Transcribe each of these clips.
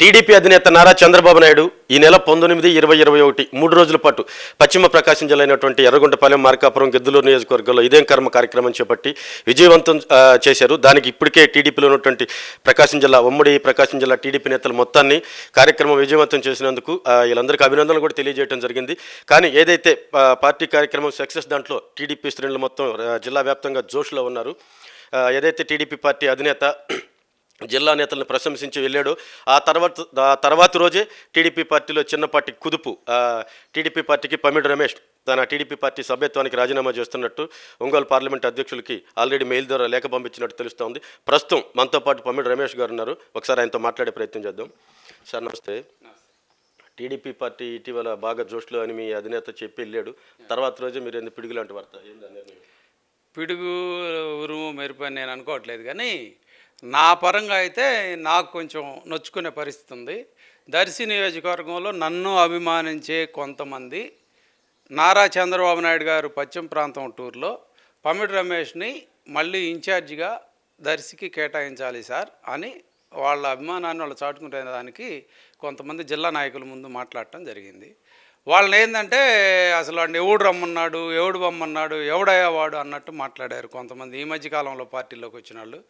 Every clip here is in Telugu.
టీడీపీ అధినేత నారా చంద్రబాబు నాయుడు ఈ నెల పంతొమ్మిది ఇరవై ఇరవై ఒకటి మూడు రోజుల పాటు పశ్చిమ ప్రకాశం జిల్లా అయినటువంటి ఎర్రగొండపాలెం మార్కాపురం గిద్దులూరు నియోజకవర్గంలో ఇదేం కర్మ కార్యక్రమం చేపట్టి విజయవంతం చేశారు. దానికి ఇప్పటికే టీడీపీలో ఉన్నటువంటి ప్రకాశం జిల్లా ఉమ్మడి ప్రకాశం జిల్లా టీడీపీ నేతలు మొత్తాన్ని కార్యక్రమం విజయవంతం చేసినందుకు వీళ్ళందరికీ అభినందనలు కూడా తెలియజేయడం జరిగింది. కానీ ఏదైతే పార్టీ కార్యక్రమం సక్సెస్ దాంట్లో టీడీపీ శ్రేణులు మొత్తం జిల్లా వ్యాప్తంగా జోష్లో ఉన్నారు. ఏదైతే టీడీపీ పార్టీ అధినేత జిల్లా నేతలను ప్రశంసించి వెళ్ళాడు. ఆ తర్వాత తర్వాత రోజే టీడీపీ పార్టీలో చిన్నపాటి కుదుపు టీడీపీ పార్టీకి పమిడి రమేష్ తన టీడీపీ పార్టీ సభ్యత్వానికి రాజీనామా చేస్తున్నట్టు ఒంగోలు పార్లమెంట్ అధ్యక్షులకి ఆల్రెడీ మెయిల్ ద్వారా లేఖ పంపించినట్టు తెలుస్తోంది. ప్రస్తుతం మనతో పాటు పమిడి రమేష్ గారు ఉన్నారు. ఒకసారి ఆయనతో మాట్లాడే ప్రయత్నం చేద్దాం. సార్ నమస్తే. టీడీపీ పార్టీ ఇటీవల బాగా జోష్లో అని మీ అధినేత చెప్పి వెళ్ళాడు. తర్వాత రోజే మీరు ఎందుకు పిడుగు లాంటి వార్త పిడుగు ఉరుము మెరుపు అని నేను అనుకోవట్లేదు కానీ నా పరంగా అయితే నాకు కొంచెం నొచ్చుకునే పరిస్థితి ఉంది. దర్శి నియోజకవర్గంలో నన్ను అభిమానించే కొంతమంది నారా చంద్రబాబు నాయుడు గారు పశ్చిమ ప్రాంతం టూర్లో పమిడి రమేష్ని మళ్ళీ ఇన్ఛార్జిగా దర్శికి కేటాయించాలి సార్ అని వాళ్ళ అభిమానాన్ని వాళ్ళు చాటుకునే దానికి కొంతమంది జిల్లా నాయకుల ముందు మాట్లాడటం జరిగింది. వాళ్ళని ఏంటంటే అసలు వాడిని ఎవడు రమ్మన్నాడు ఎవడు బొమ్మన్నాడు ఎవడయ్యా వాడు అన్నట్టు మాట్లాడారు కొంతమంది ఈ మధ్యకాలంలో పార్టీలోకి వచ్చిన వాళ్ళు.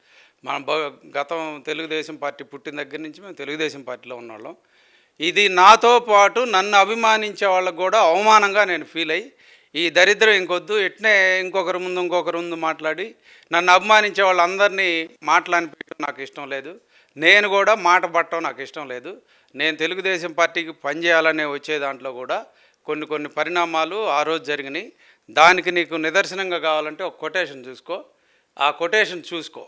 మనం భ- గతం తెలుగుదేశం పార్టీ పుట్టిన దగ్గర నుంచి మేము తెలుగుదేశం పార్టీలో ఉన్నవాళ్ళం. ఇది నాతో పాటు నన్ను అభిమానించే వాళ్ళకు కూడా అవమానంగా నేను ఫీల్ అయ్యి ఈ దరిద్రం ఇంకొద్దు ఇట్నే ఇంకొకరి ముందు ఇంకొకరి ముందు మాట్లాడి నన్ను అభిమానించే వాళ్ళందరినీ మాట్లాడిపించడం నాకు ఇష్టం లేదు. నేను కూడా మాట పట్టడం నాకు ఇష్టం లేదు. నేను తెలుగుదేశం పార్టీకి పనిచేయాలనే వచ్చే దాంట్లో కూడా కొన్ని కొన్ని పరిణామాలు ఆ రోజు జరిగినాయి. దానికి నీకు నిదర్శనంగా కావాలంటే ఒక కొటేషన్ చూసుకో. ఆ కొటేషన్ చూసుకో.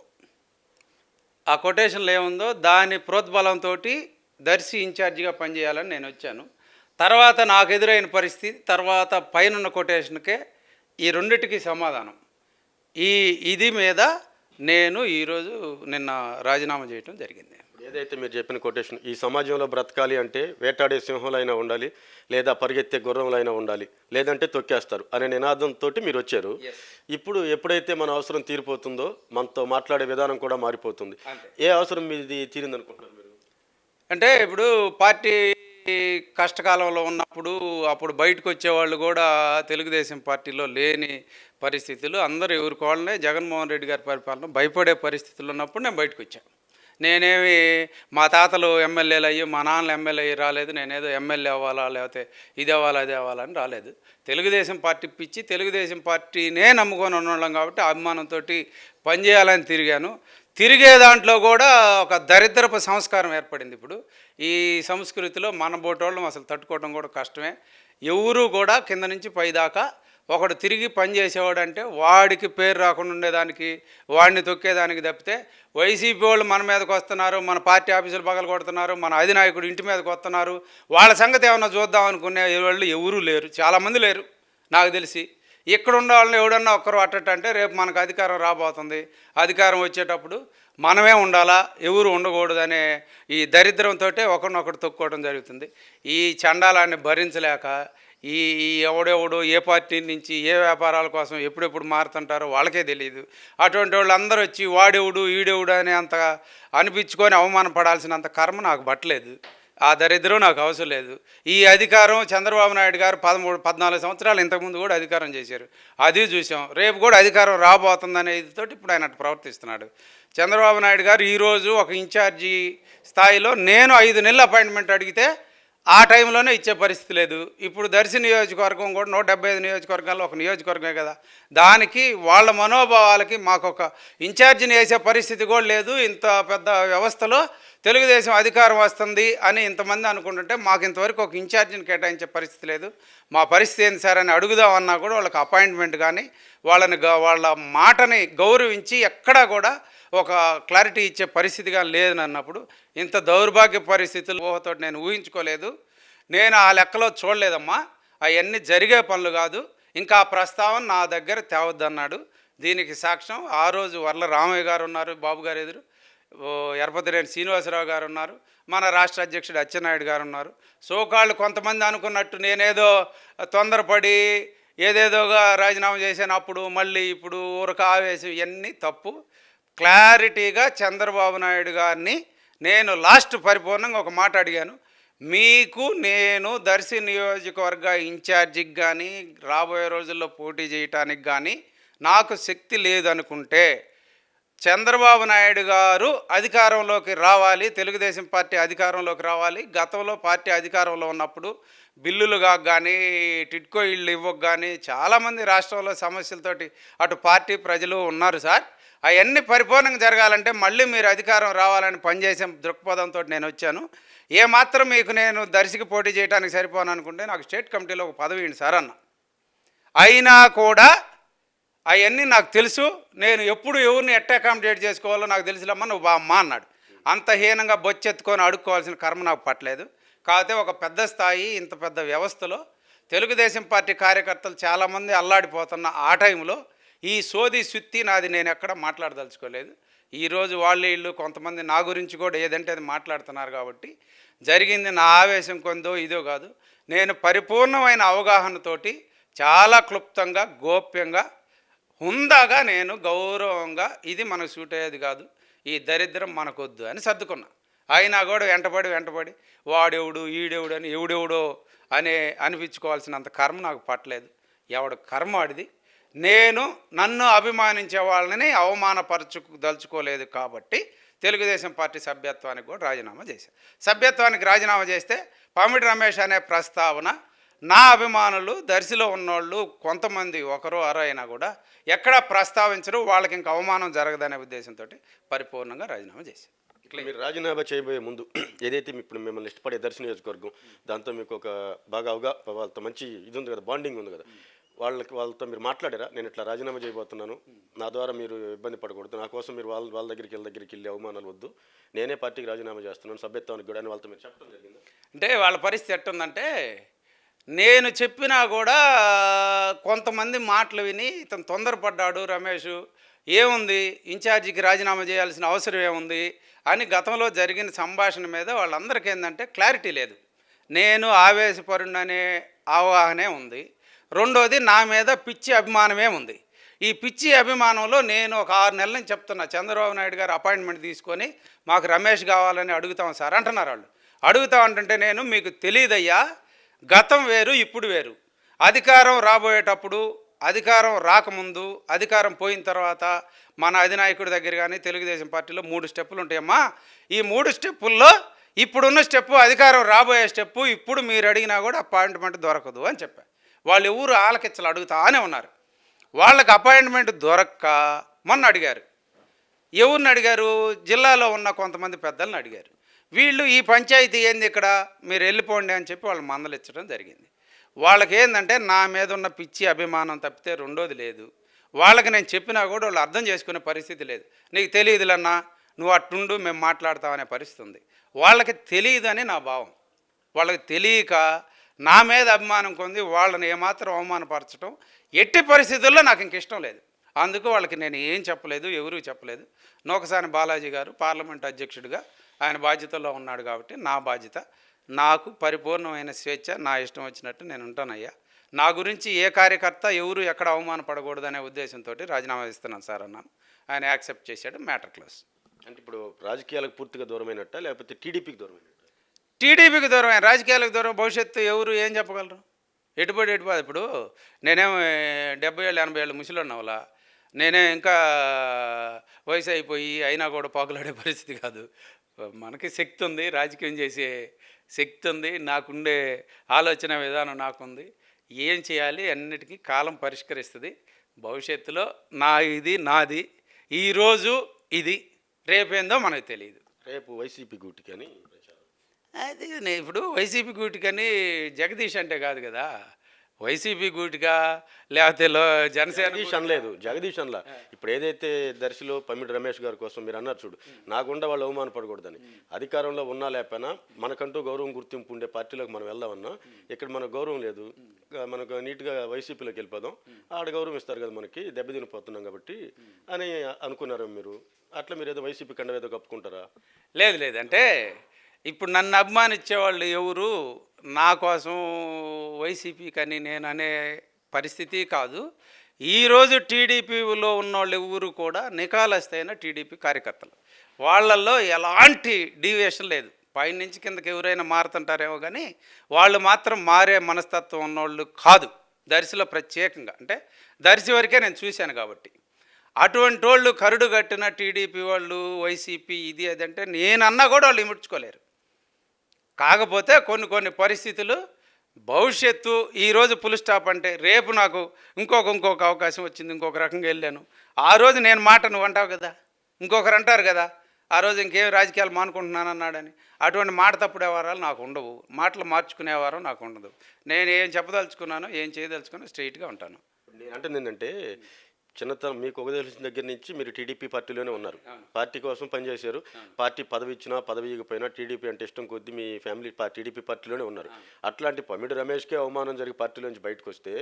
ఆ కొటేషన్లో ఏముందో దాని ప్రోద్బలంతో దర్శి ఇన్ఛార్జిగా పనిచేయాలని నేను వచ్చాను. తర్వాత నాకు ఎదురైన పరిస్థితి తర్వాత పైనున్న కొటేషన్కే ఈ రెండిటికి సమాధానం. ఈ ఇది మీద నేను ఈరోజు నిన్న రాజీనామా చేయటం జరిగింది. ఏదైతే మీరు చెప్పిన కొటేషన్ ఈ సమాజంలో బ్రతకాలి అంటే వేటాడే సింహంలైనా ఉండాలి లేదా పరిగెత్తే గుర్రంలైనా ఉండాలి లేదంటే తొక్కేస్తారు అనే నినాదంతో మీరు వచ్చారు. ఇప్పుడు ఎప్పుడైతే మన అవసరం తీరిపోతుందో మనతో మాట్లాడే విధానం కూడా మారిపోతుంది. ఏ అవసరం మీది తీరిందనుకుంటున్నారు మీరు? అంటే ఇప్పుడు పార్టీ కష్టకాలంలో ఉన్నప్పుడు అప్పుడు బయటకు వచ్చేవాళ్ళు కూడా తెలుగుదేశం పార్టీలో లేని పరిస్థితులు. అందరూ ఎవరికోవాలనే జగన్మోహన్ రెడ్డి గారి పరిపాలన భయపడే పరిస్థితులు ఉన్నప్పుడు నేను బయటకు వచ్చాను నేనేమి మా తాతలు ఎమ్మెల్యేలు అయ్యి మా నాన్నలు ఎమ్మెల్యే అయ్యి రాలేదు. నేనేదో ఎమ్మెల్యే అవ్వాలా లేకపోతే ఇది అవ్వాలా అది అవ్వాలని రాలేదు. తెలుగుదేశం పార్టీ పిచ్చి తెలుగుదేశం పార్టీనే నమ్ముకొని ఉండడం కాబట్టి అభిమానంతో పనిచేయాలని తిరిగాను. తిరిగే దాంట్లో కూడా ఒక దరిద్రపు సంస్కారం ఏర్పడింది ఇప్పుడు. ఈ సంస్కృతిలో మన బోటోళ్ళం అసలు తట్టుకోవడం కూడా కష్టమే. ఎవరు కూడా కింద నుంచి పైదాకా ఒకడు తిరిగి పని అంటే వాడికి పేరు రాకుండా ఉండేదానికి వాడిని తొక్కేదానికి తప్పితే వైసీపీ వాళ్ళు మన మీదకి వస్తున్నారు మన పార్టీ ఆఫీసులు పగలు కొడుతున్నారు మన అధినాయకుడు ఇంటి మీదకి వస్తున్నారు. వాళ్ళ సంగతి ఏమన్నా చూద్దాం అనుకునే వాళ్ళు ఎవరూ లేరు చాలామంది లేరు నాకు తెలిసి. ఇక్కడ ఉన్న వాళ్ళని ఎవడన్నా ఒక్కరు అట్టట్టు అంటే రేపు మనకు అధికారం రాబోతుంది. అధికారం వచ్చేటప్పుడు మనమే ఉండాలా ఎవరు ఉండకూడదు అనే ఈ దరిద్రంతో ఒకరినొకరు తొక్కోవడం జరుగుతుంది. ఈ చండాలాన్ని భరించలేక ఈ ఎవడెవడు ఏ పార్టీ నుంచి ఏ వ్యాపారాల కోసం ఎప్పుడెప్పుడు మారుతుంటారో వాళ్ళకే తెలియదు అటువంటి వాళ్ళు అందరూ వచ్చి వాడెవడు ఈడెవడు అనే అంత అనిపించుకొని అవమానపడాల్సినంత కర్మ నాకు పట్టలేదు. ఆ దరిద్రం నాకు అవసరం లేదు. ఈ అధికారం చంద్రబాబు నాయుడు గారు పదమూడు పద్నాలుగు సంవత్సరాలు ఇంతకుముందు కూడా అధికారం చేశారు. అది చూసాం. రేపు కూడా అధికారం రాబోతుందనే ఇదితో ఇప్పుడు ఆయన ప్రవర్తిస్తున్నాడు. చంద్రబాబు నాయుడు గారు ఈరోజు ఒక ఇన్ఛార్జి స్థాయిలో నేను ఐదు నెలల అపాయింట్మెంట్ అడిగితే ఆ టైంలోనే ఇచ్చే పరిస్థితి లేదు. ఇప్పుడు దర్శి నియోజకవర్గం కూడా నూట డెబ్బై ఐదు నియోజకవర్గాల్లో ఒక నియోజకవర్గమే కదా. దానికి వాళ్ళ మనోభావాలకి మాకు ఒక ఇన్ఛార్జిని వేసే పరిస్థితి కూడా లేదు. ఇంత పెద్ద వ్యవస్థలో తెలుగుదేశం అధికారం వస్తుంది అని ఇంతమంది అనుకుంటుంటే మాకు ఇంతవరకు ఒక ఇన్ఛార్జిని కేటాయించే పరిస్థితి లేదు. మా పరిస్థితి ఏంటి సార్ అని అడుగుదామన్నా కూడా వాళ్ళకి అపాయింట్మెంట్ కానీ వాళ్ళని గ- వాళ్ళ మాటని గౌరవించి ఎక్కడా కూడా ఒక క్లారిటీ ఇచ్చే పరిస్థితిగా లేదని అన్నప్పుడు ఇంత దౌర్భాగ్య పరిస్థితులు ఊహతో నేను ఊహించుకోలేదు. నేను ఆ లెక్కలో చూడలేదమ్మా. అవన్నీ జరిగే పనులు కాదు. ఇంకా ఆ ప్రస్తావన నా దగ్గర తేవద్దన్నాడు. దీనికి సాక్ష్యం ఆ రోజు వర్ల రామయ్య గారు ఉన్నారు బాబు గారు ఎదురు. ఎరపతిరేని శ్రీనివాసరావు గారు ఉన్నారు. మన రాష్ట్ర అధ్యక్షుడు అచ్చెన్నాయుడు గారు ఉన్నారు. సోకాళ్ళు కొంతమంది అనుకున్నట్టు నేనేదో తొందరపడి ఏదేదోగా రాజీనామా చేశాను అప్పుడు మళ్ళీ ఇప్పుడు ఊరక ఆవేశం ఇవన్నీ తప్పు. క్లారిటీగా చంద్రబాబు నాయుడు గారిని నేను లాస్ట్ పరిపూర్ణంగా ఒక మాట అడిగాను. మీకు నేను దర్శి నియోజకవర్గ ఇన్ఛార్జికి కానీ రాబోయే రోజుల్లో పోటీ చేయటానికి కానీ నాకు శక్తి లేదనుకుంటే చంద్రబాబు నాయుడు గారు అధికారంలోకి రావాలి తెలుగుదేశం పార్టీ అధికారంలోకి రావాలి. గతంలో పార్టీ అధికారంలో ఉన్నప్పుడు బిల్లులుగా కానీ టిట్కో ఇళ్ళు ఇవ్వకు కానీ చాలామంది రాష్ట్రంలో సమస్యలతోటి అటు పార్టీ ప్రజలు ఉన్నారు సార్. అవన్నీ పరిపూర్ణంగా జరగాలంటే మళ్ళీ మీరు అధికారం రావాలని పనిచేసే దృక్పథంతో నేను వచ్చాను. ఏమాత్రం మీకు నేను దర్శికి పోటీ చేయడానికి సరిపోను అనుకుంటే నాకు స్టేట్ కమిటీలో ఒక పదవి ఇవ్వండి సార్ అన్న. అయినా కూడా అవన్నీ నాకు తెలుసు. నేను ఎప్పుడు ఎవరిని ఎట్ట అకామిడేట్ చేసుకోవాలో నాకు తెలుసులమ్మా నువ్వు బా అన్నాడు. అంత హీనంగా బొచ్చెత్తుకొని అడుక్కోవాల్సిన కర్మ నాకు పట్టలేదు. కాకపోతే ఒక పెద్ద స్థాయి ఇంత పెద్ద వ్యవస్థలో తెలుగుదేశం పార్టీ కార్యకర్తలు చాలామంది అల్లాడిపోతున్న ఆ టైంలో ఈ సోది సుత్తి నాది నేను ఎక్కడ మాట్లాడదలుచుకోలేదు. ఈరోజు వాళ్ళు వీళ్ళు కొంతమంది నా గురించి కూడా ఏదంటే అది మాట్లాడుతున్నారు కాబట్టి జరిగింది నా ఆవేశం కొందో ఇదో కాదు. నేను పరిపూర్ణమైన అవగాహనతోటి చాలా క్లుప్తంగా గోప్యంగా హుందాగా నేను గౌరవంగా ఇది మనకు సూట్ అయ్యేది కాదు. ఈ దరిద్రం మనకొద్దు అని సర్దుకున్నా. అయినా కూడా వెంటపడి వెంటపడి వాడెవడు ఈడెవడు అని ఎవడెవడో అనే అనిపించుకోవాల్సినంత కర్మ నాకు పట్టలేదు. ఎవడు కర్మ వాడిది నేను నన్ను అభిమానించే వాళ్ళని అవమానపరచు దలుచుకోలేదు కాబట్టి తెలుగుదేశం పార్టీ సభ్యత్వానికి కూడా రాజీనామా చేశాను సభ్యత్వానికి రాజీనామా చేస్తే పామిడి రమేష్ అనే ప్రస్తావన నా అభిమానులు దర్శిలో ఉన్నోళ్ళు కొంతమంది ఒకరు అరో అయినా కూడా ఎక్కడ ప్రస్తావించరు వాళ్ళకి ఇంకా అవమానం జరగదనే ఉద్దేశంతో పరిపూర్ణంగా రాజీనామా చేశాను ఇట్లా మీరు రాజీనామా చేయబోయే ముందు ఏదైతే ఇప్పుడు మిమ్మల్ని ఇష్టపడే దర్శన నియోజకవర్గం దాంతో మీకు ఒక బాగా అవగా వాళ్ళతో మంచి ఇది ఉంది కదా బాండింగ్ ఉంది కదా. వాళ్ళకి వాళ్ళతో మీరు మాట్లాడారా? నేను ఇట్లా రాజీనామా చేయబోతున్నాను. నా ద్వారా మీరు ఇబ్బంది పడకూడదు. నా కోసం మీరు వాళ్ళ వాళ్ళ దగ్గరికి వెళ్ళి దగ్గరికి వెళ్ళి అవమానాలు వద్దు. నేనే పార్టీకి రాజీనామా చేస్తున్నాను. సభ్యత్వానికి కూడా అని వాళ్ళతో మీరు చెప్పడం జరిగింది? అంటే వాళ్ళ పరిస్థితి ఎట్టుందంటే నేను చెప్పినా కూడా కొంతమంది మాటలు విని ఇతను తొందరపడ్డాడు రమేష్. ఏముంది? ఇన్ఛార్జికి రాజీనామా చేయాల్సిన అవసరం ఏముంది? అని గతంలో జరిగిన సంభాషణ మీద వాళ్ళందరికీ ఏంటంటే క్లారిటీ లేదు. నేను ఆవేశపరుడనే అవగాహనే ఉంది. రెండోది నా మీద పిచ్చి అభిమానమే ఉంది. ఈ పిచ్చి అభిమానంలో నేను ఒక ఆరు నెలల నుంచి చెప్తున్నా చంద్రబాబు నాయుడు గారు అపాయింట్మెంట్ తీసుకొని మాకు రమేష్ కావాలని అడుగుతాం సార్ అంటున్నారు వాళ్ళు. అడుగుతాం అంటుంటే నేను మీకు తెలియదయ్యా గతం వేరు ఇప్పుడు వేరు. అధికారం రాబోయేటప్పుడు అధికారం రాకముందు అధికారం పోయిన తర్వాత మన అధినాయకుడి దగ్గర కానీ తెలుగుదేశం పార్టీలో మూడు స్టెప్పులు ఉంటాయమ్మా. ఈ మూడు స్టెప్పుల్లో ఇప్పుడున్న స్టెప్పు అధికారం రాబోయే స్టెప్పు ఇప్పుడు మీరు అడిగినా కూడా అపాయింట్మెంట్ దొరకదు అని చెప్పా. వాళ్ళు ఎవరు ఆలకిచ్చలు అడుగుతానే ఉన్నారు. వాళ్ళకి అపాయింట్మెంట్ దొరక్క మొన్న అడిగారు. ఎవరిని అడిగారు? జిల్లాలో ఉన్న కొంతమంది పెద్దలను అడిగారు. వీళ్ళు ఈ పంచాయతీ ఏంది ఇక్కడ? మీరు వెళ్ళిపోండి అని చెప్పి వాళ్ళు మందలిచ్చడం జరిగింది. వాళ్ళకి ఏంటంటే నా మీద ఉన్న పిచ్చి అభిమానం తప్పితే రెండోది లేదు. వాళ్ళకి నేను చెప్పినా కూడా వాళ్ళు అర్థం చేసుకునే పరిస్థితి లేదు. నీకు తెలియదులన్నా నువ్వు అట్టుండు మేము మాట్లాడతామనే పరిస్థితి ఉంది. వాళ్ళకి తెలియదని నా భావం. వాళ్ళకి తెలియక నా మీద అభిమానం కొంది వాళ్ళని ఏమాత్రం అవమానపరచడం ఎట్టి పరిస్థితుల్లో నాకు ఇంక ఇష్టం లేదు. అందుకు వాళ్ళకి నేను ఏం చెప్పలేదు ఎవరూ చెప్పలేదు. నూకసాని బాలాజీ గారు పార్లమెంట్ అధ్యక్షుడిగా ఆయన బాధ్యతలో ఉన్నాడు కాబట్టి నా బాధ్యత. నాకు పరిపూర్ణమైన స్వేచ్ఛ నా ఇష్టం వచ్చినట్టు నేను ఉంటానయ్యా. నా గురించి ఏ కార్యకర్త ఎవరు ఎక్కడ అవమానపడకూడదనే ఉద్దేశంతో రాజీనామా ఇస్తున్నాను సార్ అన్నాను. ఆయన యాక్సెప్ట్ చేశాడు మ్యాటర్ క్లోజ్. అంటే ఇప్పుడు రాజకీయాలకు పూర్తిగా దూరమైనట్ట లేకపోతే టీడీపీకి దూరమైనట్టు? టీడీపీకి దూరం రాజకీయాలకు దూరం భవిష్యత్తు ఎవరు ఏం చెప్పగలరు? ఎటుబడి ఎటుపోదు ఇప్పుడు నేనేం డెబ్బై ఏళ్ళు ఎనభై ఏళ్ళు ముసలిన్న వాళ్ళ నేనే ఇంకా వయసు అయిపోయి అయినా కూడా పాకులాడే పరిస్థితి కాదు. మనకి శక్తి ఉంది రాజకీయం చేసే శక్తి ఉంది నాకుండే ఆలోచన విధానం నాకుంది. ఏం చేయాలి అన్నిటికీ కాలం పరిష్కరిస్తుంది. భవిష్యత్తులో నా ఇది నాది ఈరోజు ఇది రేపేందో మనకు తెలియదు రేపు వైసీపీ గూటికి అది ఇప్పుడు వైసీపీ గూటికని జగదీష్ అంటే కాదు కదా. వైసీపీ గూటిగా లేకపోతే లో జనసేన జగదీష్ అనలేదు జగదీష్ అనలా. ఇప్పుడు ఏదైతే దర్శిలో పమ్మిడి రమేష్ గారి కోసం మీరు అన్నారు చూడు నాగుండా వాళ్ళు అవమానపడకూడదని అధికారంలో ఉన్నా లేకపోయినా మనకంటూ గౌరవం గుర్తింపు ఉండే పార్టీలోకి మనం వెళ్దామన్నా ఇక్కడ మనకు గౌరవం లేదు. మనకు నీట్గా వైసీపీలోకి వెళ్ళిపోదాం. ఆడ గౌరవం ఇస్తారు కదా మనకి దెబ్బతినిపోతున్నాం కాబట్టి అని అనుకున్నారు మీరు? అట్లా మీరు ఏదో వైసీపీ కండ ఏదో కప్పుకుంటారా? లేదు లేదు. అంటే ఇప్పుడు నన్ను అభిమానించేవాళ్ళు ఎవరు? నా కోసం వైసీపీ కానీ నేను అనే పరిస్థితి కాదు. ఈరోజు టీడీపీలో ఉన్నోళ్ళు ఎవరు కూడా నికాలస్తైన టీడీపీ కార్యకర్తలు. వాళ్ళల్లో ఎలాంటి డీవియేషన్ లేదు. పైనుంచి కిందకి ఎవరైనా మారుతుంటారేమో కానీ వాళ్ళు మాత్రం మారే మనస్తత్వం ఉన్నోళ్ళు కాదు. దర్శిలో ప్రత్యేకంగా. అంటే దర్శి వరకే నేను చూశాను కాబట్టి. అటువంటి వాళ్ళు కరుడు కట్టిన టీడీపీ వాళ్ళు వైసీపీ ఇది అదంటే నేనన్నా కూడా వాళ్ళు ఇముడ్చుకోలేరు. కాకపోతే కొన్ని కొన్ని పరిస్థితులు భవిష్యత్తు ఈరోజు ఫుల్ స్టాప్ అంటే రేపు నాకు ఇంకొక ఇంకొక అవకాశం వచ్చింది ఇంకొక రకంగా వెళ్ళాను. ఆ రోజు నేను మాట నువ్వు అంటావు కదా? ఇంకొకరు అంటారు కదా? ఆ రోజు ఇంకేం రాజకీయాలు మానుకుంటున్నాను అన్నాడని అటువంటి మాట తప్పుడే వారాలు నాకు ఉండవు. మాటలు మార్చుకునే వారం నాకు ఉండదు. నేను ఏం చెప్పదలుచుకున్నానో ఏం చేయదలుచుకున్నా స్ట్రైట్గా ఉంటాను. నేను అంటే ఏంటంటే చిన్నతనం మీకు ఒక తెలిసిన దగ్గర నుంచి మీరు టీడీపీ పార్టీలోనే ఉన్నారు. పార్టీ కోసం పనిచేశారు. పార్టీ పదవి ఇచ్చినా పదవి ఇవ్వకపోయినా టీడీపీ అంటే ఇష్టం కొద్దీ మీ ఫ్యామిలీ టీడీపీ పార్టీలోనే ఉన్నారు. అట్లాంటి పమిడి రమేష్కే అవమానం జరిగి పార్టీలోంచి బయటకు వస్తే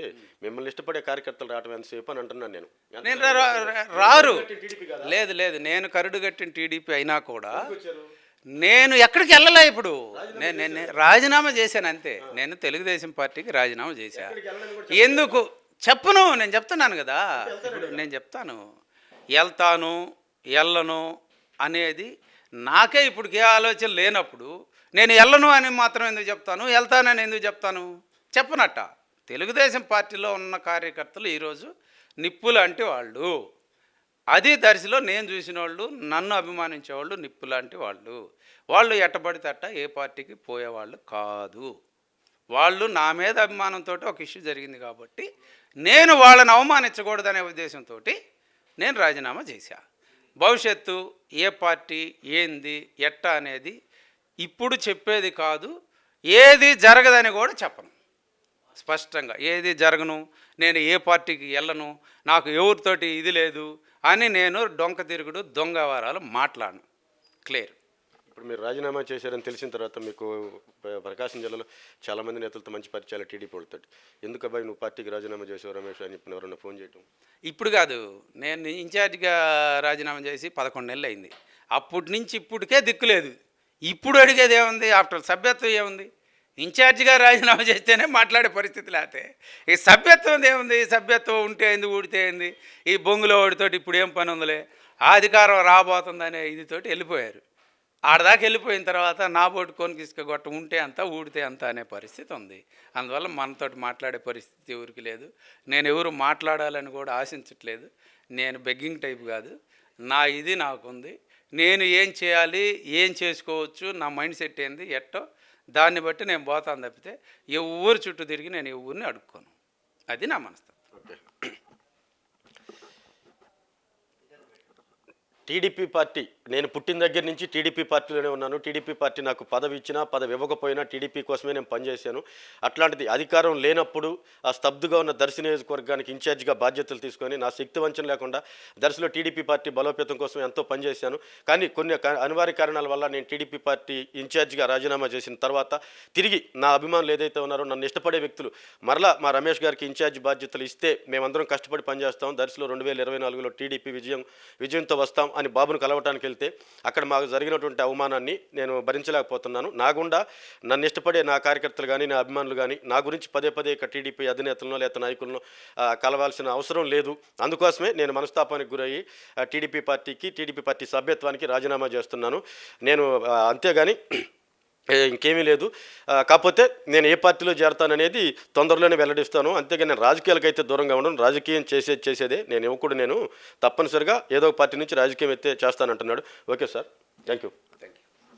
మిమ్మల్ని ఇష్టపడే కార్యకర్తలు రావడం ఎంతసేపు అని అంటున్నాను నేను. నేను రారు. లేదు లేదు. నేను కరుడు కట్టిన టీడీపీ అయినా కూడా నేను ఎక్కడికి వెళ్ళలే ఇప్పుడు. నేను రాజీనామా చేశాను అంతే. నేను తెలుగుదేశం పార్టీకి రాజీనామా చేశా. ఎందుకు? చెప్పను నేను చెప్తున్నాను కదా. ఇప్పుడు నేను చెప్తాను. వెళ్తాను వెళ్ళను అనేది నాకే ఇప్పుడు ఏ ఆలోచన లేనప్పుడు నేను వెళ్ళను అని మాత్రం ఎందుకు చెప్తాను? వెళ్తానని ఎందుకు చెప్తాను? చెప్పనట్ట. తెలుగుదేశం పార్టీలో ఉన్న కార్యకర్తలు ఈరోజు నిప్పు లాంటి వాళ్ళు. అది దర్శిలో నేను చూసిన వాళ్ళు నన్ను అభిమానించే వాళ్ళు నిప్పు లాంటి వాళ్ళు. వాళ్ళు ఎట్టబడితే అట్ట ఏ పార్టీకి పోయేవాళ్ళు కాదు. వాళ్ళు నా మీద అభిమానంతో ఒక ఇష్యూ జరిగింది కాబట్టి నేను వాళ్ళని అవమానించకూడదనే ఉద్దేశంతో నేను రాజీనామా చేశా. భవిష్యత్తు ఏ పార్టీ ఏంది ఎట్ట అనేది ఇప్పుడు చెప్పేది కాదు ఏది జరగదని కూడా చెప్పను. స్పష్టంగా ఏది జరగను నేను ఏ పార్టీకి వెళ్ళను నాకు ఎవరితోటి ఇది లేదు అని నేను డొంక తిరుగుడు దొంగ వారాలు మాట్లాడను. క్లియర్. ఇప్పుడు మీరు రాజీనామా చేశారని తెలిసిన తర్వాత మీకు ప్రకాశం జిల్లాలో చాలామంది నేతలతో మంచి పరిచయాలు టీడీపీ వాళ్ళతో. ఎందుకు అబ్బాయి నువ్వు పార్టీకి రాజీనామా చేసావు రమేష్ అని ఇప్పుడు ఎవరన్నా ఫోన్ చేయటం? ఇప్పుడు కాదు. నేను ఇన్ఛార్జిగా రాజీనామా చేసి పదకొండు నెలలు అయింది. అప్పటి నుంచి ఇప్పటికే దిక్కులేదు ఇప్పుడు అడిగేది ఏముంది? ఆఫ్టర్ సభ్యత్వం ఏముంది? ఇన్ఛార్జిగా రాజీనామా చేస్తేనే మాట్లాడే పరిస్థితి లేకపోతే ఈ సభ్యత్వం ఏముంది? సభ్యత్వం ఉంటే ఏంది ఊడితే ఏంది? ఈ బొంగులో ఓడితోటి ఇప్పుడు ఏం పని ఉందిలే? అధికారం రాబోతుందనే ఇదితోటి వెళ్ళిపోయారు. ఆడదాకా వెళ్ళిపోయిన తర్వాత నా బోటు కొనికిసుక గొట్ట ఉంటే అంత ఊడితే అంత అనే పరిస్థితి ఉంది. అందువల్ల మనతోటి మాట్లాడే పరిస్థితి ఎవరికి లేదు. నేను ఎవరు మాట్లాడాలని కూడా ఆశించట్లేదు. నేను బెగ్గింగ్ టైప్ కాదు. నా ఇది నాకుంది. నేను ఏం చేయాలి ఏం చేసుకోవచ్చు నా మైండ్ సెట్ ఏంది ఎట్టో దాన్ని బట్టి నేను పోతాను తప్పితే ఎవరు చుట్టూ తిరిగి నేను ఎవరిని అడుక్కోను. అది నా మనస్తత్వం. టీడీపీ పార్టీ నేను పుట్టిన దగ్గర నుంచి టీడీపీ పార్టీలోనే ఉన్నాను. టీడీపీ పార్టీ నాకు పదవి ఇచ్చినా పదవి ఇవ్వకపోయినా టీడీపీ కోసమే నేను పనిచేశాను. అట్లాంటిది అధికారం లేనప్పుడు ఆ స్తబ్దుగా ఉన్న దర్శి నియోజకవర్గానికి ఇన్ఛార్జిగా బాధ్యతలు తీసుకొని నా శక్తి వంచన లేకుండా దర్శిలో టీడీపీ పార్టీ బలోపేతం కోసం ఎంతో పనిచేశాను. కానీ కొన్ని అనివార్య కారణాల వల్ల నేను టీడీపీ పార్టీ ఇన్ఛార్జిగా రాజీనామా చేసిన తర్వాత తిరిగి నా అభిమానులు ఏదైతే ఉన్నారో నన్ను ఇష్టపడే వ్యక్తులు మరలా మా రమేష్ గారికి ఇన్ఛార్జ్ బాధ్యతలు ఇస్తే మేమందరం కష్టపడి పనిచేస్తాం. దర్శిలో రెండు వేల ఇరవై నాలుగులో టీడీపీ విజయం విజయంతో వస్తాం అని బాబును కలవటానికి వెళ్తే అక్కడ మాకు జరిగినటువంటి అవమానాన్ని నేను భరించలేకపోతున్నాను. నా గుండా నన్ను ఇష్టపడే నా కార్యకర్తలు కానీ నా అభిమానులు కానీ నా గురించి పదే పదే ఇక టీడీపీ అధినేతలను లేదా నాయకులను కలవాల్సిన అవసరం లేదు. అందుకోసమే నేను మనస్తాపానికి గురయ్యి టీడీపీ పార్టీకి టీడీపీ పార్టీ సభ్యత్వానికి రాజీనామా చేస్తున్నాను. నేను అంతేగాని ఇంకేమీ లేదు. కాకపోతే నేను ఏ పార్టీలో చేరతాననేది తొందరలోనే వెల్లడిస్తాను. అంతేగాని నేను రాజకీయాలకు అయితే దూరంగా ఉండను. రాజకీయం చేసేది చేసేదే. నేను ఇవ్వకూడదు నేను. తప్పనిసరిగా ఏదో ఒక పార్టీ నుంచి రాజకీయం అయితే చేస్తానంటున్నాడు. Okay sir. Thank you